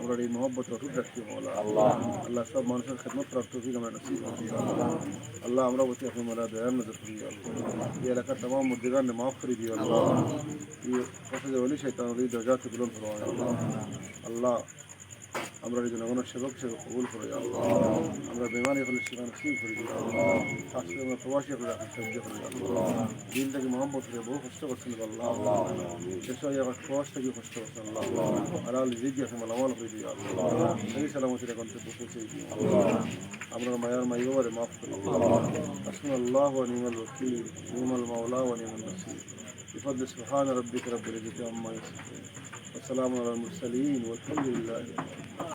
আমরা এই মহব্বত অটুট রাখছি মৌলা আল্লাহ আল্লাহ সব মানুষের খেদমত করার তৌফিক আমরা নসিব করি ইয়া আল্লাহ আল্লাহ আমরা বলছি আপনি মোলা দয়ার নজর করি ইয়া আল্লাহ এই এলাকার तमाम মুদ্দিগান ने माफ कर दिया अल्लाह ये कसद वली शैतान वली दर्जा से बुलंद फरमाए अल्लाह अल्लाह আমরা এই জনগণের সেবক হিসেবে কবুল করে ইয়া আল্লাহ ديوان يخرج الشيخ مسكين يخرج الله حسن ما فواش يخرج حسن يخرج. الله دين دك محمد في بروح استغفر سنة الله كسا الله فواش تجي استغفر الله على الزيجة في ملوان في الله سنة سلامة لك أنت بخصوصي الله أمر ما ما يوار ما أفضل حسن الله ونعم الوكيل نعم المولى ونعم النصير. بفضل سبحان ربك رب العزة عما يصفون. وسلام على المرسلين والحمد لله